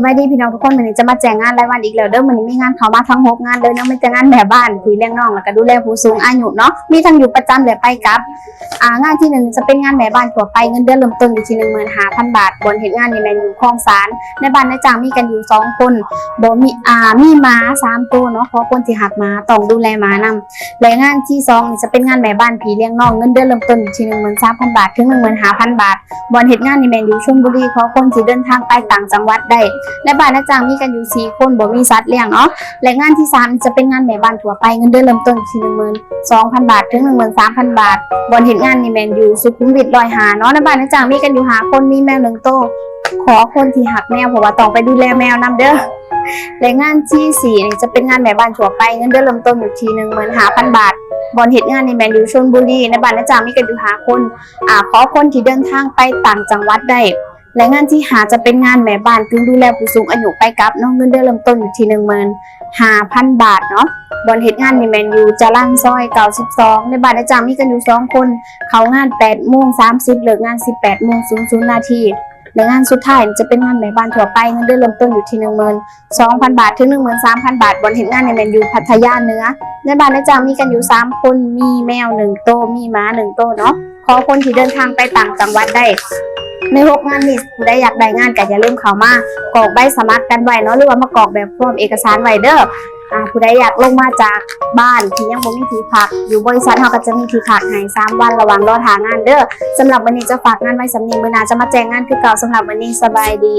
สวัสดีพี่น้องทุกคนวันนี้จะมาแจ้งงานรายวันอีกแล้วเด้อวันนี้มีงานเขามาทั้งหกงานเลยเนาะไม่แต่งานแม่บ้านพี่เลี้ยงน้องแล้วก็ดูแลผู้สูงอายุเนาะมีทั้งอยู่ประจำและไปกับอ่างานที่หนึ่งจะเป็นงานแม่บ้านทั่วไปเงินเดือนเริ่มต้นอยู่ที่หนึ่งหมื่นห้าพันบาท บนเหตุงานในแมนยูคลองสารในบ้านในจ้างมีกันอยู่สองคนบ่มีอ่ามีหมาสามตัวเนาะเพราะคนที่หักหมาต้องดูแลหมานำและงานที่สองจะเป็นงานแม่บ้านพี่เลี้ยงน้องเงินเดือนเริ่มต้นอยู่ที่หนึ่งหมื่นสามพันบาทถึงหนึ่งหมื่นห้าพันบาท บนเหตุงานในแมนยูชลบุรีเพราะคนที่เดินทางไปต่างจังหวัดได้และบ้านอาจารย์มีกันอยู่สี่คนบ่มีสัตว์เลี้ยงเนาะและงานที่สามจะเป็นงานแม่บ้านทั่วไปเงินเดือนเริ่มต้นที่หนึ่งหมื่นสองพันบาทถึงหนึ่งหมื่นสามพันบาทบนเห็นงานนี่แมนอยู่สุขุมวิทลอยหาเนาะในบ้านอาจารย์มีกันอยู่หาคนมีแมวหนึ่งโตวขอคนที่หักแมวเพราะว่าต้องไปดูแลแมวนำเด้อและงานที่สี่นี่จะเป็นงานแม่บ้านทั่วไปเงินเดือนเริ่มต้นอยู่ที่หนึ่งหมื่นห้าพันบาทบนเหตุงานในแมนยูชลบุรีในบ้านอาจารย์มีกันอยู่หาคนอ่าขอคนที่เดินทางไปต่างจังหวัดได้ และงานที่หาจะเป็นงานแม่บ้านกึ่งดูแลผู้สูงอายุไปกับเน้องเงินเดือนเริ่มต้นอยู่ที่หนึ่งหมื่นห้าพันบาทเนาะบนเหตุงานในแมนยูจะล่างซอยเก้าสิบสองในบ้านอาจารย์มีกันอยู่สองคน เขางานแปดโมงสามสิบเลิกงานสิบแปดโมงศูนย์ศูนย์นาทีและงานสุดท้ายจะเป็นงานแม่บ้านทั่วไปเงินเดือนเริ่มต้นอยู่ที่หนึ่งหมื่นสองพันบาทถึงหนึ่งหมื่นสามพันบาทบนเหตุงานในแมนยูพัทยาเนื้อในบ้านอาจารย์มีกันอยู่สามคนมีแมวหนึ่งโตวมีหม้าหนึ่งโตวเนาะขอคนที่เดินทางไปต่างจังหวัดได้ ในหกงานนี้ผู้ใดอยากได้งานก็อย่าลืมเข้ามากรอกใบสมัครกันไว้เนาะหรือว่ามากรอกแบบพร้อมเอกสารไว้เด้ออ่าผู้ใดอยากลงมาจากบ้านที่ยังบ่มีที่พัก อยู่บริษัทเฮาก็จะมีที่พักให้3วันระหว่างรอทางานเด้อสำหรับวันนี้จะฝากงานไว้สำนีมื้อหน้าจะมาแจ้งงานคือเก่าสำหรับวันนี้สบายดี